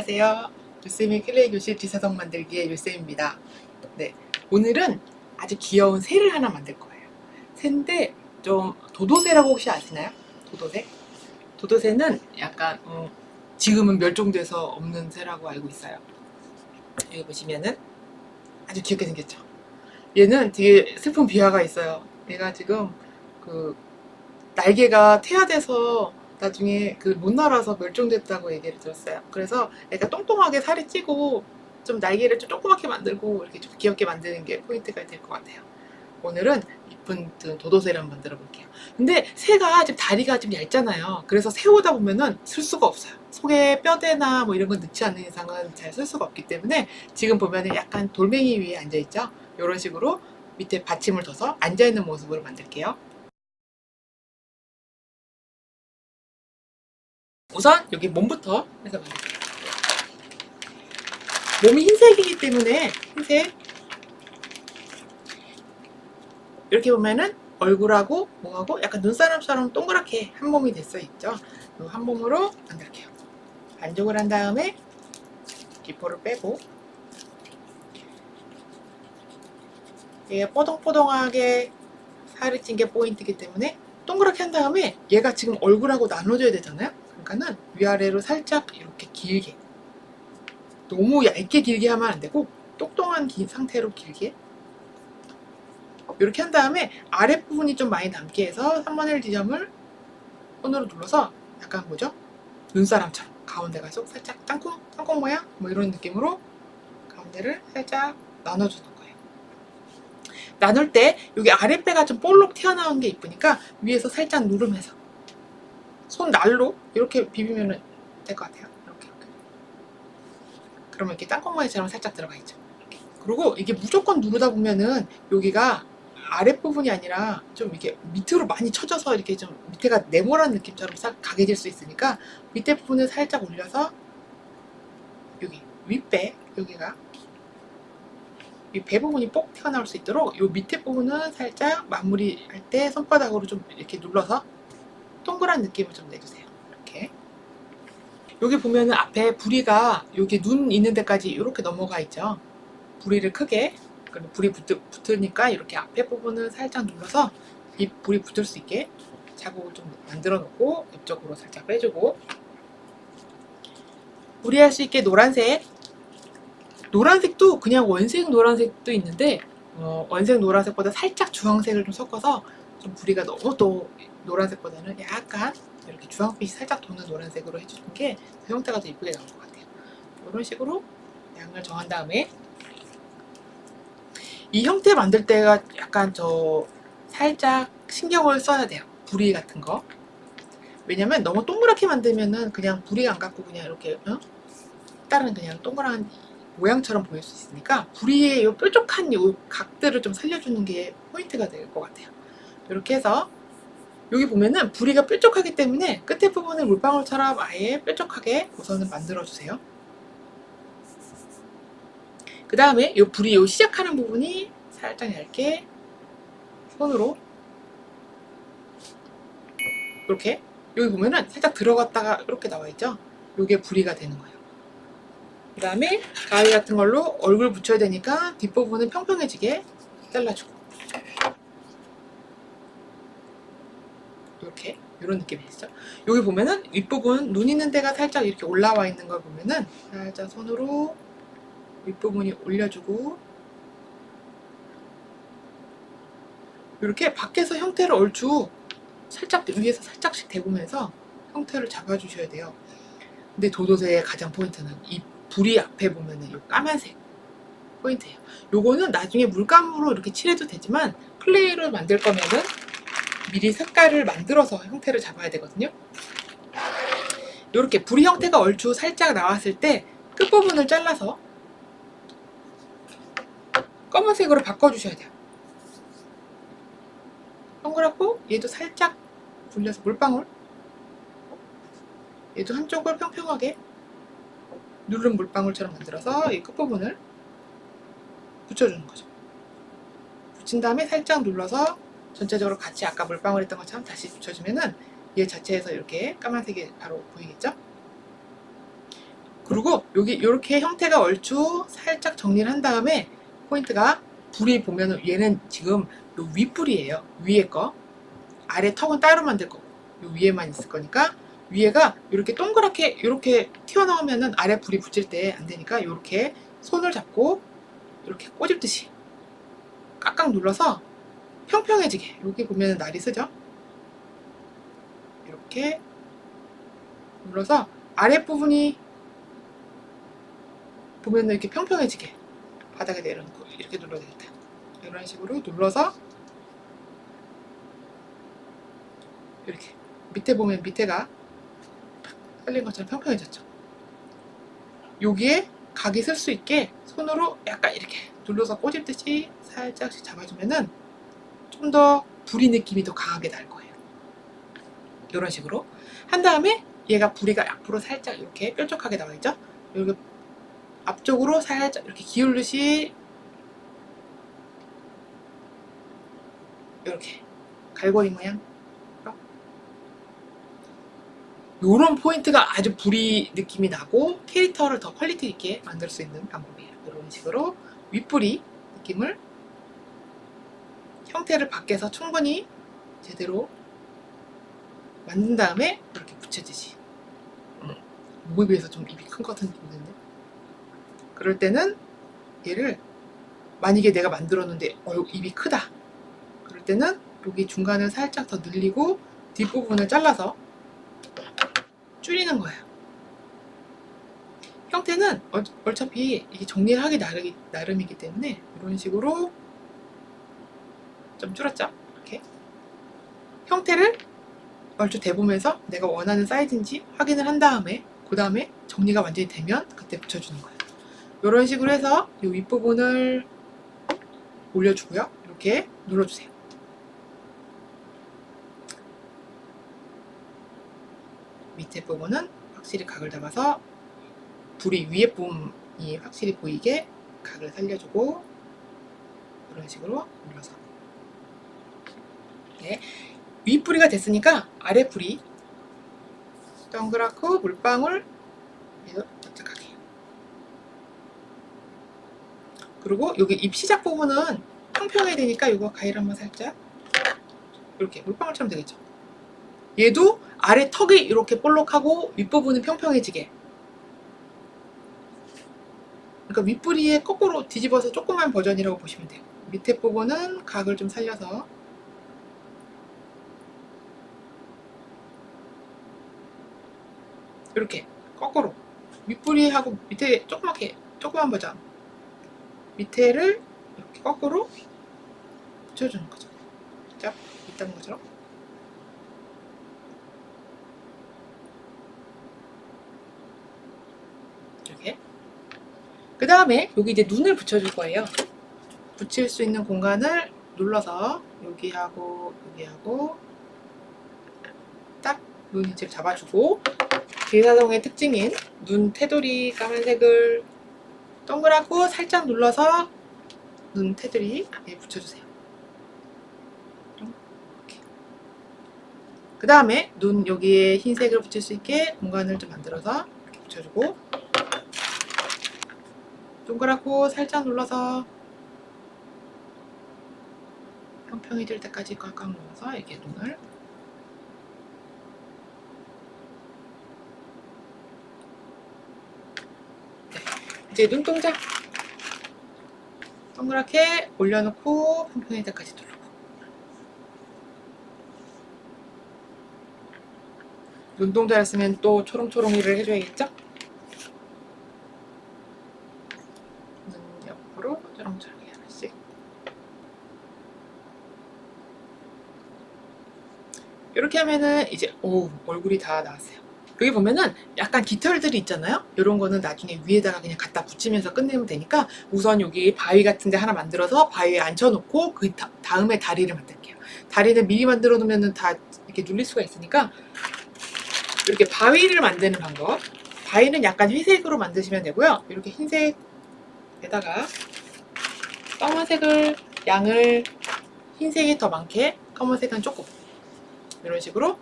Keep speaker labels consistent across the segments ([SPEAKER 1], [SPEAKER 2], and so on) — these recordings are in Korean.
[SPEAKER 1] 안녕하세요. 유쌤의 클레이 교실 지사성 만들기의 유쌤입니다. 네, 오늘은 아주 귀여운 새를 하나 만들 거예요. 새인데 좀 도도새라고 혹시 아시나요? 도도새? 도도새는 약간 음, 지금은 멸종돼서 없는 새라고 알고 있어요. 여기 보시면은 아주 귀엽게 생겼죠. 얘는 되게 슬픈 비화가 있어요. 얘가 지금 그 날개가 퇴화돼서 나중에 그 못 날아서 멸종됐다고 얘기를 들었어요. 그래서 애가 똥똥하게 살이 찌고 좀 날개를 좀 조그맣게 만들고 이렇게 좀 귀엽게 만드는 게 포인트가 될 것 같아요. 오늘은 이쁜 그 도도새를 한번 만들어 볼게요. 근데 새가 좀 다리가 좀 얇잖아요. 그래서 세우다 보면은 쓸 수가 없어요. 속에 뼈대나 뭐 이런 거 넣지 않는 이상은 잘 쓸 수가 없기 때문에 지금 보면은 약간 돌멩이 위에 앉아 있죠. 이런 식으로 밑에 받침을 둬서 앉아 있는 모습으로 만들게요. 우선 여기 몸부터 해서 만들게요. 몸이 흰색이기 때문에 흰색 이렇게 보면은 얼굴하고 목하고 약간 눈사람처럼 동그랗게 한 몸이 됐어 있죠. 이한 몸으로 만들게요. 반죽을 한 다음에 기포를 빼고 얘 뽀동뽀동하게 살이 찐 게 포인트이기 때문에 동그랗게 한 다음에 얘가 지금 얼굴하고 나눠져야 되잖아요. 그러니까는 위아래로 살짝 이렇게 길게 너무 얇게 길게 하면 안 되고 똑똑한 긴 상태로 길게 이렇게 한 다음에 아랫부분이 좀 많이 남게 해서 3분의 1 지점을 손으로 눌러서 약간 뭐죠? 눈사람처럼 가운데가 좀 살짝 땅콩, 땅콩 모양 뭐 이런 느낌으로 가운데를 살짝 나눠주는 거예요. 나눌 때 여기 아랫배가 좀 볼록 튀어나온 게 이쁘니까 위에서 살짝 누르면서 손 날로 이렇게 비비면 될 것 같아요. 이렇게 이렇게. 그러면 이렇게 땅콩마이처럼 살짝 들어가 있죠. 이렇게. 그리고 이게 무조건 누르다 보면은 여기가 아랫부분이 아니라 좀 이렇게 밑으로 많이 쳐져서 이렇게 좀 밑에가 네모난 느낌처럼 싹 가게 될수 있으니까 밑에 부분을 살짝 올려서 여기 윗배 여기가 이 배 부분이 뽁 튀어나올 수 있도록 이 밑에 부분은 살짝 마무리할 때 손바닥으로 좀 이렇게 눌러서 동그란 느낌을 좀 내주세요. 이렇게. 여기 보면은 앞에 부리가 여기 눈 있는 데까지 이렇게 넘어가 있죠. 부리를 크게 그리고 불이 붙, 붙으니까 이렇게 앞에 부분을 살짝 눌러서 이 불이 붙을 수 있게 자국을 좀 만들어 놓고 옆쪽으로 살짝 빼주고 무리할 수 있게 노란색 노란색도 그냥 원색 노란색도 있는데 어, 원색 노란색보다 살짝 주황색을 좀 섞어서 좀 부리가 너무 또 노란색보다는 약간 이렇게 주황빛이 살짝 도는 노란색으로 해주는 게 형태가 더 이쁘게 나올 것 같아요. 이런 식으로 양을 정한 다음에 이 형태 만들 때가 약간 저 살짝 신경을 써야 돼요. 부리 같은 거. 왜냐면 너무 동그랗게 만들면은 그냥 부리가 안 갖고 그냥 이렇게 어? 다른 그냥 동그란 모양처럼 보일 수 있으니까 부리의 요 뾰족한 요 각들을 좀 살려주는 게 포인트가 될 것 같아요. 이렇게 해서 여기 보면은 부리가 뾰족하기 때문에 끝에 부분을 물방울처럼 아예 뾰족하게 우선은 만들어 주세요. 그 다음에 이 불이 요 시작하는 부분이 살짝 얇게 손으로 이렇게 여기 보면은 살짝 들어갔다가 이렇게 나와 있죠. 이게 부리가 되는 거예요. 그 다음에 가위 같은 걸로 얼굴 붙여야 되니까 뒷부분은 평평해지게 잘라주고 이렇게 이런 느낌이 있죠. 여기 보면은 윗부분 눈 있는 데가 살짝 이렇게 올라와 있는 걸 보면은 살짝 손으로 윗부분이 올려주고 이렇게 밖에서 형태를 얼추 살짝 위에서 살짝씩 대보면서 형태를 잡아주셔야 돼요. 근데 도도새의 가장 포인트는 이 불이 앞에 보면은 이 까만색 포인트예요. 요거는 나중에 물감으로 이렇게 칠해도 되지만 클레이로 만들 거면은 미리 색깔을 만들어서 형태를 잡아야 되거든요. 이렇게 불이 형태가 얼추 살짝 나왔을 때 끝부분을 잘라서 검은색으로 바꿔주셔야 돼요. 동그랗고 얘도 살짝 굴려서 물방울 얘도 한쪽을 평평하게 누른 물방울처럼 만들어서 이 끝부분을 붙여주는 거죠. 붙인 다음에 살짝 눌러서 전체적으로 같이 아까 물방울 했던 것처럼 다시 붙여주면은 얘 자체에서 이렇게 까만색이 바로 보이겠죠? 그리고 여기 이렇게 형태가 얼추 살짝 정리를 한 다음에 포인트가 불이 보면은 얘는 지금 요 윗불이에요. 위에 거. 아래 턱은 따로 만들 거고 요 위에만 있을 거니까 위에가 이렇게 동그랗게 이렇게 튀어나오면은 아래 불이 붙일 때 안 되니까 이렇게 손을 잡고 이렇게 꼬집듯이 깍깍 눌러서 평평해지게 여기 보면은 날이 쓰죠? 이렇게 눌러서 아랫부분이 보면은 이렇게 평평해지게 바닥에 내려놓고 이렇게 눌러야 되겠다. 이런 식으로 눌러서 이렇게 밑에 보면 밑에가 살린 것처럼 평평해졌죠. 여기에 각이 쓸 수 있게 손으로 약간 이렇게 눌러서 꼬집듯이 살짝씩 잡아주면은 좀더 부리 느낌이 더 강하게 날 거예요. 이런 식으로 한 다음에 얘가 부리가 앞으로 살짝 이렇게 뾰족하게 나와 있죠. 여기 앞쪽으로 살짝 이렇게 기울듯이 이렇게 갈고리 모양 요런 포인트가 아주 불이 느낌이 나고 캐릭터를 더 퀄리티 있게 만들 수 있는 방법이에요. 이런 식으로 윗불이 느낌을 형태를 밖에서 충분히 제대로 만든 다음에 이렇게 붙여주지. 음, 목에 비해서 좀 입이 큰 것 같은 느낌이 드는데. 그럴 때는 얘를 만약에 내가 만들었는데 어, 입이 크다. 그럴 때는 여기 중간을 살짝 더 늘리고 뒷부분을 잘라서 줄이는 거예요. 형태는 어, 어차피 이게 정리를 하기 나름이기 때문에 이런 식으로 좀 줄였죠. 이렇게 형태를 얼추 대보면서 내가 원하는 사이즈인지 확인을 한 다음에 그 다음에 정리가 완전히 되면 그때 붙여주는 거예요. 이런 식으로 해서 이 윗부분을 올려주고요. 이렇게 눌러주세요. 밑에 부분은 확실히 각을 잡아서 불이 위에 부분이 확실히 보이게 각을 살려주고 이런 식으로 눌러서 네. 윗뿌리가 됐으니까 아랫뿌리. 동그랗고 물방울. 납작하게 그리고 여기 입 시작 부분은 평평해야 되니까 이거 가위를 한번 살짝. 이렇게 물방울처럼 되겠죠? 얘도 아래 턱이 이렇게 볼록하고 윗부분은 평평해지게. 그러니까 윗부리에 거꾸로 뒤집어서 조그만 버전이라고 보시면 돼요. 밑에 부분은 각을 좀 살려서 이렇게 거꾸로 윗부리하고 밑에 조그맣게 조그만 버전. 밑에를 이렇게 거꾸로 붙여주는 거죠. 자 있다는 것처럼 이렇게. 그 다음에 여기 이제 눈을 붙여줄 거예요. 붙일 수 있는 공간을 눌러서 여기하고 여기하고 딱눈 위치를 잡아주고 비사성의 특징인 눈 테두리 까만색을 동그랗고 살짝 눌러서 눈 테두리에 붙여주세요. 그 다음에 눈 여기에 흰색을 붙일 수 있게 공간을 좀 만들어서 이렇게 붙여주고 동그랗고 살짝 눌러서 평평해질 때까지 꽉꽉 눌러서 이렇게 눈을 이제 눈동자 동그랗게 올려놓고 때까지 누르고. 눈동자였으면 또 초롱초롱이를 해줘야겠죠? 눈 옆으로 초롱초롱이 하나씩. 이렇게 하면은 이제 오 얼굴이 다 나왔어요 여기 보면은 약간 깃털들이 있잖아요. 이런 거는 나중에 위에다가 그냥 갖다 붙이면서 끝내면 되니까 우선 여기 바위 같은 데 하나 만들어서 바위에 앉혀놓고 그 다, 다음에 다리를 만들게요. 다리는 미리 만들어 놓으면 다 이렇게 눌릴 수가 있으니까 이렇게 바위를 만드는 방법. 바위는 약간 회색으로 만드시면 되고요. 이렇게 흰색에다가 검은색을 양을 흰색이 더 많게 검은색은 조금 이런 식으로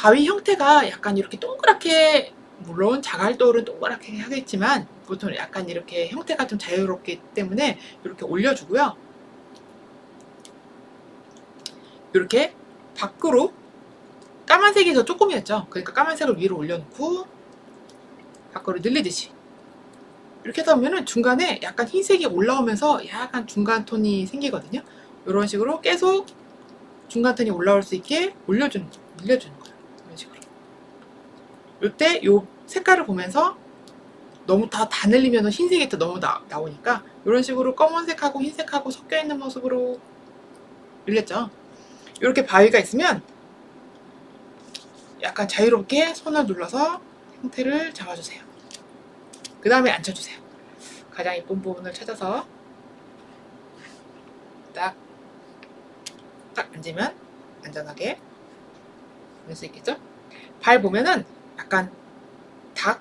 [SPEAKER 1] 바위 형태가 약간 이렇게 동그랗게 물론 자갈돌은 동그랗게 하겠지만 보통 약간 이렇게 형태가 좀 자유롭기 때문에 이렇게 올려주고요. 이렇게 밖으로 까만색이 더 조금이었죠. 그러니까 까만색을 위로 올려놓고 밖으로 늘리듯이 이렇게 하다 보면은 중간에 약간 흰색이 올라오면서 약간 중간 톤이 생기거든요. 이런 식으로 계속 중간 톤이 올라올 수 있게 올려주는 거, 늘려주는. 이때 요 색깔을 보면서 너무 다, 다 늘리면 흰색이 또 너무 나, 나오니까 이런 식으로 검은색하고 흰색하고 섞여 있는 모습으로 늘렸죠. 이렇게 바위가 있으면 약간 자유롭게 손을 눌러서 형태를 잡아주세요. 그 다음에 앉혀주세요. 가장 예쁜 부분을 찾아서 딱, 딱 앉으면 안전하게 볼 수 있겠죠? 발 보면은 약간 닭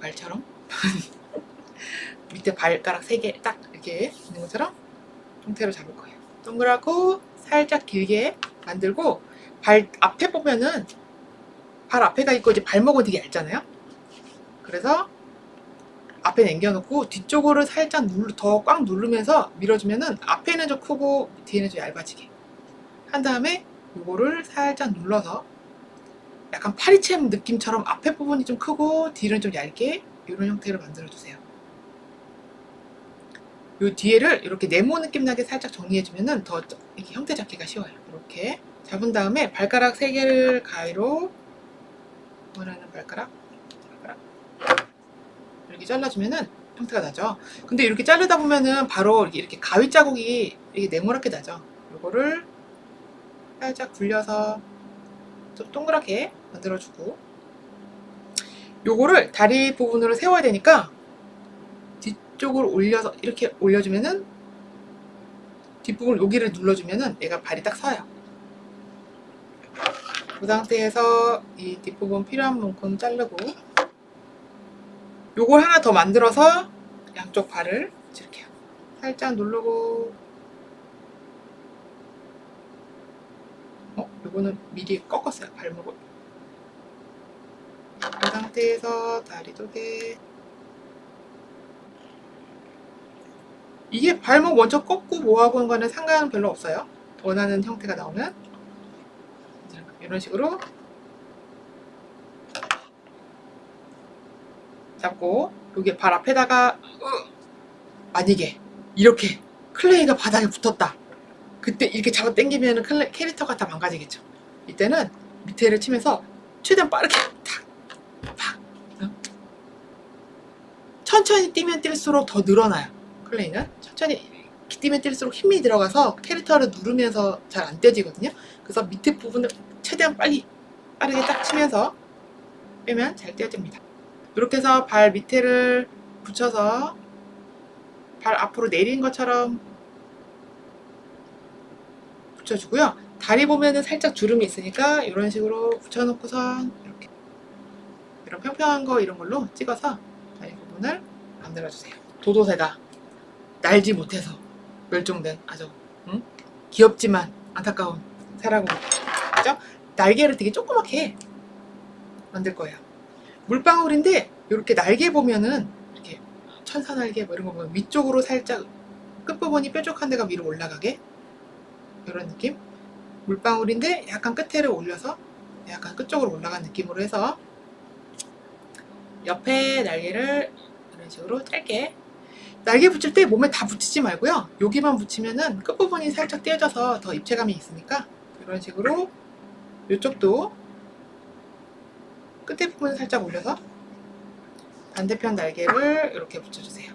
[SPEAKER 1] 발처럼 밑에 발가락 세 개 딱 이렇게 있는 것처럼 형태로 잡을 거예요. 동그랗고 살짝 길게 만들고 발 앞에 보면은 발 앞에가 있고 이제 발목은 되게 얇잖아요. 그래서 앞에 남겨놓고 뒤쪽으로 살짝 더 꽉 누르면서 밀어주면은 앞에는 좀 크고 뒤에는 좀 얇아지게 한 다음에 이거를 살짝 눌러서 약간 파리채 느낌처럼 앞에 부분이 좀 크고 뒤는 좀 얇게 이런 형태로 만들어주세요. 이 뒤에를 이렇게 네모 느낌 나게 살짝 정리해주면은 더 이렇게 형태 잡기가 쉬워요. 이렇게 잡은 다음에 발가락 세 개를 가위로 원하는 발가락, 발가락 이렇게 잘라주면은 형태가 나죠. 근데 이렇게 자르다 보면은 바로 이렇게, 가위 자국이 이렇게 네모나게 나죠. 이거를 살짝 굴려서 좀 동그랗게 만들어주고 요거를 다리 부분으로 세워야 되니까 뒤쪽으로 올려서 이렇게 올려주면은 뒷부분 여기를 눌러주면은 얘가 발이 딱 서요. 그 상태에서 이 뒷부분 필요한 만큼 자르고 요걸 하나 더 만들어서 양쪽 발을 이렇게요. 살짝 누르고 어? 요거는 미리 꺾었어요. 발목을. 그 상태에서 다리 두 개. 이게 발목 먼저 꺾고 뭐하고 하는 거는 상관은 별로 없어요. 원하는 형태가 나오면. 이런 식으로 잡고 여기 발 앞에다가 으, 만약에 이렇게 클레이가 바닥에 붙었다. 그때 이렇게 잡아 당기면 캐릭터가 다 망가지겠죠. 이때는 밑에를 치면서 최대한 빠르게 탁, 팍. 어? 천천히 뛰면 뛸수록 더 늘어나요. 클레이는 천천히 뛰면 뛸수록 힘이 들어가서 캐릭터를 누르면서 잘 안 떼지거든요. 그래서 밑에 부분을 최대한 빨리 빠르게 딱 치면서 빼면 잘 떼어집니다. 이렇게 해서 발 밑에를 붙여서 발 앞으로 내린 것처럼 붙여주고요. 다리 보면은 살짝 주름이 있으니까 이런 식으로 붙여놓고선 이렇게 이런 평평한 거 이런 걸로 찍어서 다리 부분을 만들어주세요. 도도새가 날지 못해서 멸종된 아주 응? 귀엽지만 안타까운 새라고 그죠? 날개를 되게 조그맣게 만들 거예요. 물방울인데 이렇게 날개 보면은 이렇게 천사 날개 뭐 이런 거 보면 위쪽으로 살짝 끝부분이 뾰족한 데가 위로 올라가게 이런 느낌? 물방울인데 약간 끝에를 올려서 약간 끝쪽으로 올라간 느낌으로 해서 옆에 날개를 이런 식으로 짧게. 날개 붙일 때 몸에 다 붙이지 말고요. 여기만 붙이면은 끝부분이 살짝 띄어져서 더 입체감이 있으니까 이런 식으로 이쪽도 끝에 부분 살짝 올려서 반대편 날개를 이렇게 붙여주세요.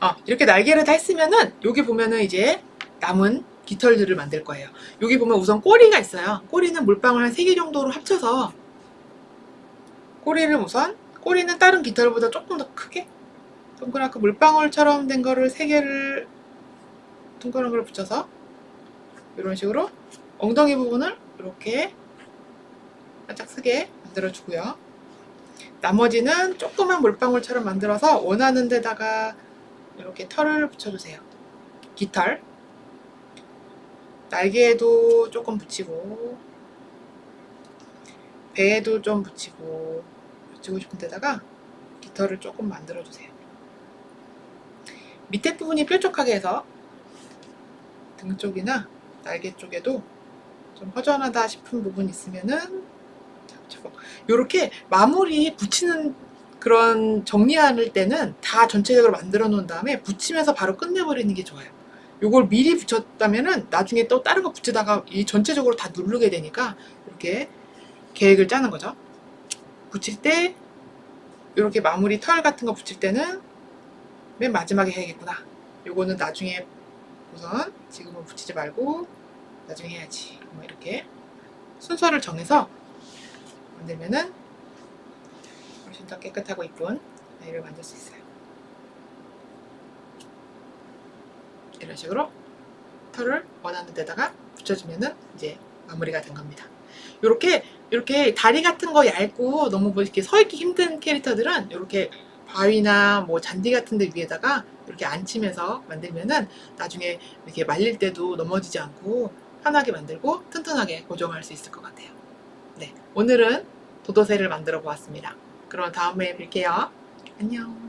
[SPEAKER 1] 아, 이렇게 날개를 다 했으면은 여기 보면은 이제 남은 깃털들을 만들 거예요. 여기 보면 우선 꼬리가 있어요. 꼬리는 물방울 한 3개 정도로 합쳐서 꼬리를 우선 꼬리는 다른 깃털보다 조금 더 크게 동그랗게 물방울처럼 된 거를 3개를 동그란 걸 붙여서 이런 식으로 엉덩이 부분을 이렇게 살짝 쓰게 만들어주고요. 나머지는 조그만 물방울처럼 만들어서 원하는 데다가 이렇게 털을 붙여주세요. 깃털. 날개에도 조금 붙이고 배에도 좀 붙이고 붙이고 싶은 데다가 깃털을 조금 만들어 주세요. 밑에 부분이 뾰족하게 해서 등 쪽이나 날개 쪽에도 좀 허전하다 싶은 부분 있으면은 요렇게 마무리 붙이는 그런 정리할 때는 다 전체적으로 만들어 놓은 다음에 붙이면서 바로 끝내버리는 게 좋아요. 요걸 미리 붙였다면은 나중에 또 다른 거 붙이다가 이 전체적으로 다 누르게 되니까 이렇게 계획을 짜는 거죠. 붙일 때 이렇게 마무리 털 같은 거 붙일 때는 맨 마지막에 해야겠구나. 요거는 나중에 우선 지금은 붙이지 말고 나중에 해야지. 뭐 이렇게 순서를 정해서 만들면은 훨씬 더 깨끗하고 이쁜 아이를 만들 수 있어요. 이런 식으로 털을 원하는 데다가 붙여주면은 이제 마무리가 된 겁니다. 이렇게 이렇게 다리 같은 거 얇고 너무 뭐 이렇게 서 있기 힘든 캐릭터들은 이렇게 바위나 뭐 잔디 같은 데 위에다가 이렇게 앉히면서 만들면은 나중에 이렇게 말릴 때도 넘어지지 않고 편하게 만들고 튼튼하게 고정할 수 있을 것 같아요. 네, 오늘은 도도새를 만들어 보았습니다. 그럼 다음에 뵐게요. 안녕.